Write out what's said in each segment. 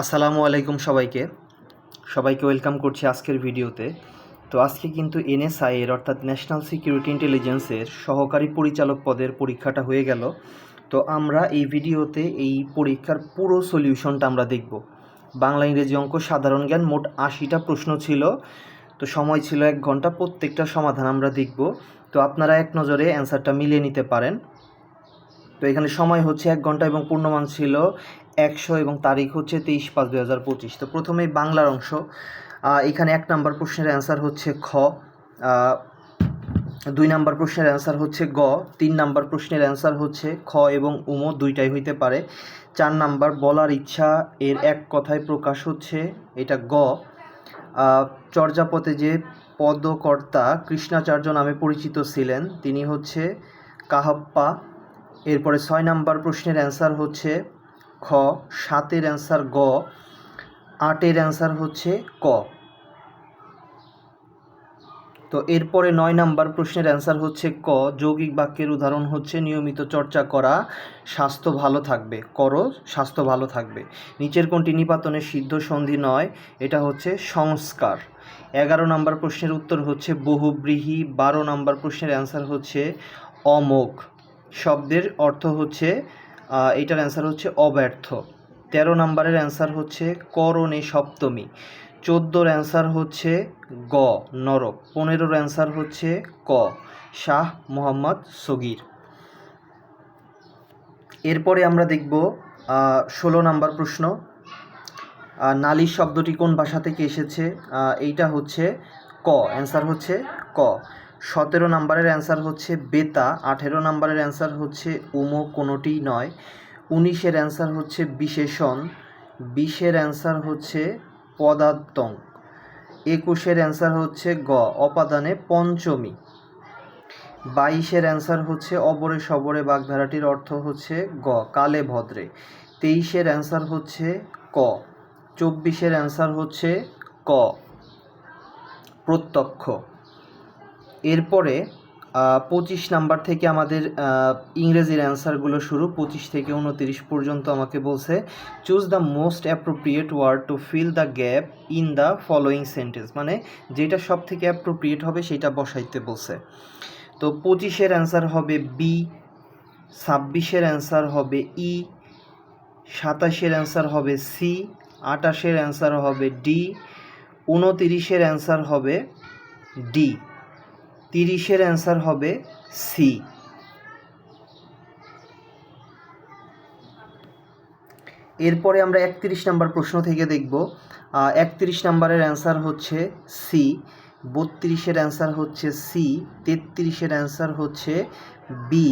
আসসালামু আলাইকুম সবাইকে। সবাইকে ওয়েলকাম করছি আজকের ভিডিওতে। তো আজকে কিন্তু এনএসআই এর, অর্থাৎ ন্যাশনাল সিকিউরিটি ইন্টেলিজেন্সের সহকারী পরিচালক পদের পরীক্ষাটা হয়ে গেল। তো আমরা এই ভিডিওতে এই পরীক্ষার পুরো সলিউশনটা আমরা দেখব। বাংলা ইংরেজি অঙ্ক সাধারণ জ্ঞান মোট আশিটা প্রশ্ন ছিল। তো সময় ছিল এক ঘণ্টা, প্রত্যেকটা সমাধান আমরা দেখব। তো আপনারা এক নজরে অ্যান্সারটা মিলিয়ে নিতে পারেন। তো এখানে সময় হচ্ছে এক ঘণ্টা এবং পূর্ণমান ছিল একশো এবং তারিখ হচ্ছে তেইশ পাঁচ দুই হাজার পঁচিশ। তো প্রথমেই বাংলার অংশ। এখানে এক নম্বর প্রশ্নের অ্যান্সার হচ্ছে খ। দুই নাম্বার প্রশ্নের অ্যান্সার হচ্ছে গ। তিন নাম্বার প্রশ্নের অ্যান্সার হচ্ছে খ এবং উমো দুইটাই হইতে পারে। চার নাম্বার বলার ইচ্ছা এর এক কথায় প্রকাশ হচ্ছে, এটা গ। চর্যাপদে যে পদকর্তা কৃষ্ণাচার্য নামে পরিচিত ছিলেন, তিনি হচ্ছে কাহাপ্পা। এরপরে ছয় নাম্বার প্রশ্নের অ্যান্সার হচ্ছে খ, সাতের অ্যান্সার গ, আটের অ্যান্সার হচ্ছে ক। তো এরপরে নয় নাম্বার প্রশ্নের অ্যান্সার হচ্ছে ক, যৌগিক বাক্যের উদাহরণ হচ্ছে নিয়মিত চর্চা করা, স্বাস্থ্য ভালো থাকবে, করো, স্বাস্থ্য ভালো থাকবে। নিচের কোনটি নিপাতনের সিদ্ধ সন্ধি নয়, এটা হচ্ছে সংস্কার। এগারো নাম্বার প্রশ্নের উত্তর হচ্ছে বহুব্রীহি, বারো নাম্বার প্রশ্নের অ্যান্সার হচ্ছে অমোঘ। শব্দের অর্থ হচ্ছে এটার অ্যান্সার হচ্ছে অব্যর্থ। তেরো নাম্বারের অ্যান্সার হচ্ছে করণে সপ্তমী। চোদ্দোর অ্যান্সার হচ্ছে গ, নরক। পনেরোর অ্যান্সার হচ্ছে ক, শাহ মোহাম্মদ সগির। এরপরে আমরা দেখব ষোলো নাম্বার প্রশ্ন। নালিশ শব্দটি কোন ভাষা থেকে এসেছে? এইটা হচ্ছে ক। অ্যান্সার হচ্ছে ক। সতেরো নাম্বারের অ্যান্সার হচ্ছে বেতা, আঠেরো নাম্বারের অ্যান্সার হচ্ছে উমো কোনোটিই নয়। উনিশের অ্যান্সার হচ্ছে বিশেষণ, বিশের অ্যান্সার হচ্ছে পদার্থং, একুশের অ্যান্সার হচ্ছে গ, অপাদানে পঞ্চমী। বাইশের অ্যান্সার হচ্ছে অবরে সবরে বাগধারাটির অর্থ হচ্ছে গ, কালে ভদ্রে। তেইশের অ্যান্সার হচ্ছে ক, চব্বিশের অ্যান্সার হচ্ছে ক, প্রত্যক্ষ। এরপরে পঁচিশ নাম্বার থেকে আমাদের ইংরেজির অ্যান্সারগুলো শুরু। পঁচিশ থেকে উনতিরিশ পর্যন্ত আমাকে বলছে choose the most appropriate word to fill the gap in the following sentence মানে যেটা সব থেকে অ্যাপ্রোপ্রিয়েট হবে সেটা বসাইতে বলছে। তো পঁচিশের অ্যান্সার হবে বি ছাব্বিশের অ্যান্সার হবে ই সাতাশের অ্যান্সার হবে সি আটাশের অ্যান্সার হবে ডি উনতিরিশের অ্যান্সার হবে ডি তিরিশের অ্যান্সার হবে সি। এরপরে আমরা একত্রিশ নাম্বার প্রশ্ন থেকে দেখব। একত্রিশ নাম্বারের অ্যান্সার হচ্ছে সি, বত্রিশের অ্যান্সার হচ্ছে সি, তেত্রিশের অ্যান্সার হচ্ছে বি,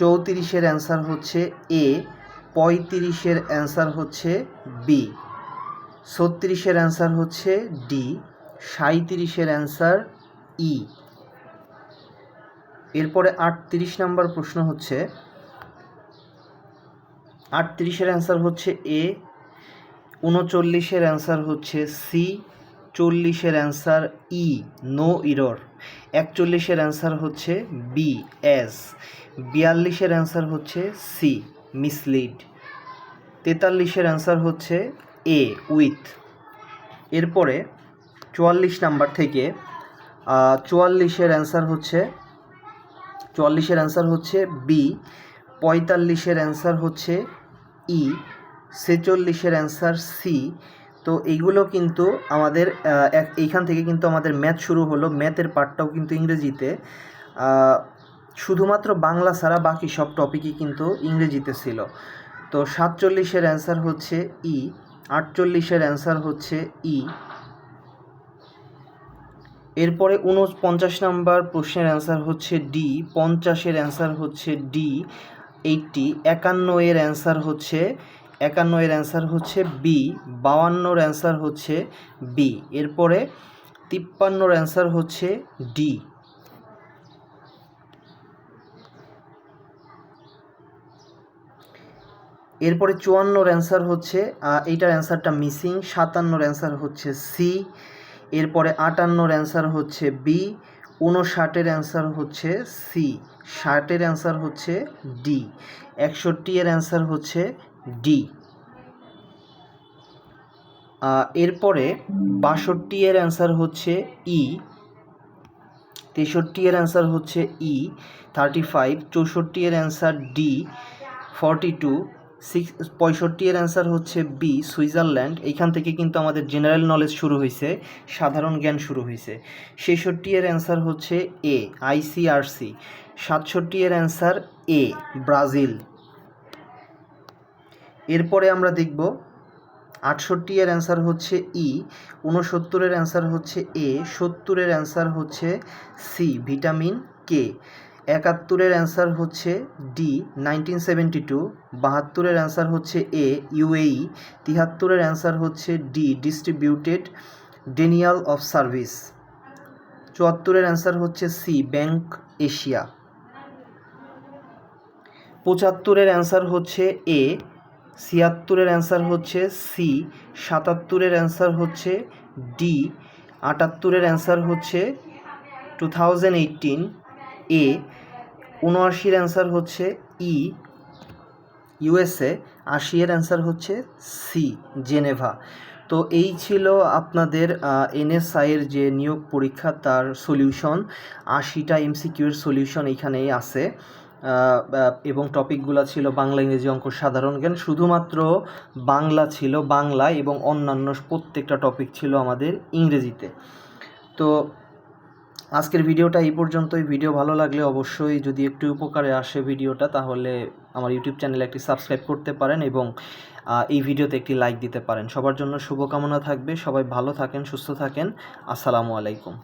চৌত্রিশের অ্যান্সার হচ্ছে এ, পঁয়ত্রিশের অ্যান্সার হচ্ছে বি, ছত্রিশের অ্যান্সার হচ্ছে ডি, সাঁইত্রিশের অ্যান্সার ই। এরপরে আটত্রিশ নাম্বার প্রশ্ন হচ্ছে, আটত্রিশের অ্যান্সার হচ্ছে এ উনচল্লিশের অ্যান্সার হচ্ছে সি চল্লিশের অ্যান্সার ই নো ইরর একচল্লিশের অ্যান্সার হচ্ছে বি এস বিয়াল্লিশের অ্যান্সার হচ্ছে সি মিসলিড তেতাল্লিশের অ্যান্সার হচ্ছে এ উইথ এরপরে চুয়াল্লিশ নাম্বার থেকে চুয়াল্লিশের অ্যান্সার হচ্ছে চুয়াল্লিশের অ্যান্সার হচ্ছে বি পঁয়তাল্লিশের অ্যান্সার হচ্ছে ই ছেচল্লিশের অ্যান্সার সি তো এইগুলো কিন্তু আমাদের এইখান থেকে কিন্তু আমাদের ম্যাথ শুরু হলো। ম্যাথের পার্টটাও কিন্তু ইংরেজিতে। শুধুমাত্র বাংলা ছাড়া বাকি সব টপিকই কিন্তু ইংরেজিতে ছিল। তো সাতচল্লিশের অ্যান্সার হচ্ছে ই আটচল্লিশের অ্যান্সার হচ্ছে ই এরপরে উনপঞ্চাশ নাম্বার প্রশ্নের অ্যান্সার হচ্ছে ডি পঞ্চাশের অ্যান্সার হচ্ছে ডি এইটটি একান্ন এর অ্যান্সার হচ্ছে একান্ন এর অ্যান্সার হচ্ছে বি বাউান্নর অ্যান্সার হচ্ছে বি এরপরে তিপ্পান্নর অ্যান্সার হচ্ছে ডি এরপরে চুয়ান্নর অ্যান্সার হচ্ছে এইটার অ্যান্সারটা মিসিং সাতান্নর অ্যান্সার হচ্ছে সি এরপরে আটান্নর অ্যান্সার হচ্ছে বি উনষাটের অ্যান্সার হচ্ছে সি, ষাটের অ্যান্সার হচ্ছে ডি একষট্টি এর অ্যান্সার হচ্ছে ডি। এরপরে বাষট্টি এর অ্যান্সার হচ্ছে ই তেষট্টি এর অ্যান্সার হচ্ছে ই, থার্টি ফাইভ চৌষট্টি এর answer D, forty two six, পঁয়ষট্টি এর অ্যান্সার হচ্ছে বি সুইজারল্যান্ড। এইখান থেকে কিন্তু আমাদের জেনারেল নলেজ শুরু হয়েছে সাধারণ জ্ঞান শুরু হয়েছে ছেষট্টি এর অ্যান্সার হচ্ছে এ আইসিআরসি সাতষট্টি এর অ্যান্সার এ ব্রাজিল। এরপরে আমরা দেখব, আটষট্টি এর অ্যান্সার হচ্ছে ই ঊনসত্তরের অ্যান্সার হচ্ছে এ সত্তরের অ্যান্সার হচ্ছে সি ভিটামিন কে একাত্তরের অ্যান্সার হচ্ছে ডি, নাইনটিন সেভেন্টি টু। বাহাত্তরের অ্যান্সার হচ্ছে এ ইউএই তিহাত্তরের অ্যান্সার হচ্ছে D, distributed denial of service. চুয়াত্তরের answer হচ্ছে সি, ব্যাংক এশিয়া। পঁচাত্তরের অ্যান্সার হচ্ছে এ, ছিয়াত্তরের অ্যান্সার হচ্ছে সি, সাতাত্তরের অ্যান্সার হচ্ছে ডি, আটাত্তরের অ্যান্সার হচ্ছে টু থাউজেন্ড এইটিন, এ উনআশির অ্যান্সার হচ্ছে ই ইউএসএ এর অ্যান্সার হচ্ছে সি জেনেভা তো এই ছিল আপনাদের এনএসআইয়ের যে নিয়োগ পরীক্ষা, তার সলিউশন আশিটা এমসিকিউর সলিউশন এইখানেই আছে। এবং টপিকগুলো ছিল বাংলা, ইংরেজি অঙ্ক সাধারণ জ্ঞান। শুধুমাত্র বাংলা ছিল, বাংলা এবং অন্যান্য প্রত্যেকটা টপিক ছিল আমাদের ইংরেজিতে। তো আজকের ভিডিওটা এই পর্যন্তই। ভিডিও ভালো লাগলে অবশ্যই যদি একটু উপকারে আসে ভিডিওটা, তাহলে আমার ইউটিউব চ্যানেলে একটি সাবস্ক্রাইব করতে পারেন এবং এই ভিডিওতে একটি লাইক দিতে পারেন। সবার জন্য শুভকামনা থাকবে। সবাই ভালো থাকেন, সুস্থ থাকেন। আসসালামু আলাইকুম।